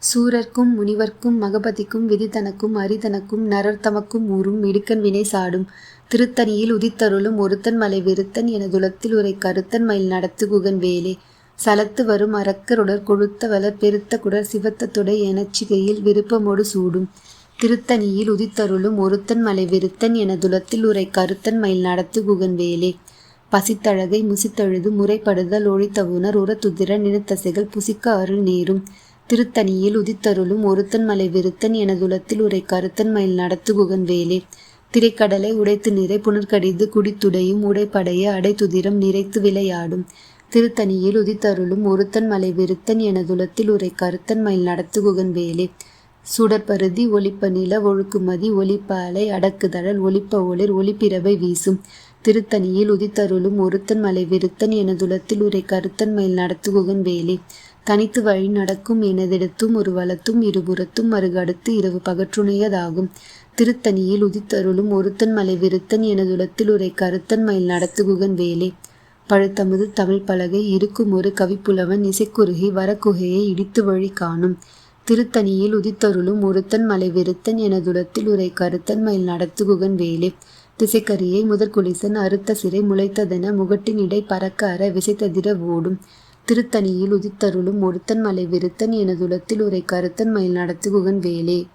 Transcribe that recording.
சூரர்க்கும் முனிவர்க்கும் மகபதிக்கும் விதித்தனக்கும் அரிதனக்கும் நரர்தமக்கும் ஊரும் மிடுக்கன் வினை சாடும். திருத்தணியில் உதித்தருளும் ஒருத்தன் மலை என எனதுலத்தில் உரை கருத்தன் மயில் நடத்து குகன் வேலே. சலத்து வரும் அரக்கருடர் கொழுத்த வளர் பெருத்த குடர் சிவத்த துடை எனச்சிகையில் விருப்பமோடு சூடும். திருத்தணியில் உதித்தருளும் ஒருத்தன் மலை என எனதுலத்தில் உரை கருத்தன் மயில் நடத்து குகன் வேலே. பசித்தழகை முசித்தழுது முறைப்படுதல் ஒழித்தவுணர் உரத்துதிர நினத்தசைகள் புசிக்க அருள் நேரும். திருத்தணியில் உதித்தருளும் ஒருத்தன் மலை விருத்தன் எனதுலத்தில் உரை கருத்தன் மயில் நடத்து குகன் வேலே. திரைக்கடலை உடைத்து நிறை புனர்கடிந்து குடித்துடையும் உடைப்படைய அடைத்துதிரம் நிறைத்து விளையாடும். திருத்தணியில் உதித்தருளும் ஒருத்தன் மலை விருத்தன் எனதுலத்தில் உரை கருத்தன் மயில் நடத்து குகன் வேலே. சுடற்பருதி ஒளிப்ப நில ஒழுக்குமதி ஒளிப்ப அலை அடக்குதழல் ஒளிப்ப ஒளிர் ஒளிப்பிரவை வீசும். திருத்தணியில் உதித்தருளும் ஒருத்தன் மலை விருத்தன் எனதுலத்தில் உரை கருத்தன் மயில் நடத்து குகன் வேலே. தனித்து வழி நடக்கும் எனதிடத்தும் ஒரு வலத்தும் இருபுறத்தும் மறுகடுத்து இரவு பகற்றுணையதாகும். திருத்தணியில் உதித்தருளும் ஒருத்தன் மலை விருத்தன் எனதுலத்தில் உரை கருத்தன் மயில் நடத்துகுகன் வேலே. பழுத்தமுது தமிழ் பலகை இருக்கும் ஒரு கவிப்புலவன் இசைக்குறுகி வரக்குகையை இடித்து வழி காணும். திருத்தணியில் உதித்தருளும் ஒருத்தன் மலை விருத்தன் எனதுலத்தில் உரை கருத்தன் மயில் நடத்துகுகன் வேலே. திசைக்கரியை முதற்குலிசன் அறுத்த சிறை முளைத்ததென முகட்டின் இடை பறக்க அற விசைத்ததிர ஓடும். திருத்தணியில் உதித்தருளும் ஒருத்தன் மலை விருத்தன் எனதுலத்தில் உரை கருத்தன் மயில் நடத்துகுகன் வேலே.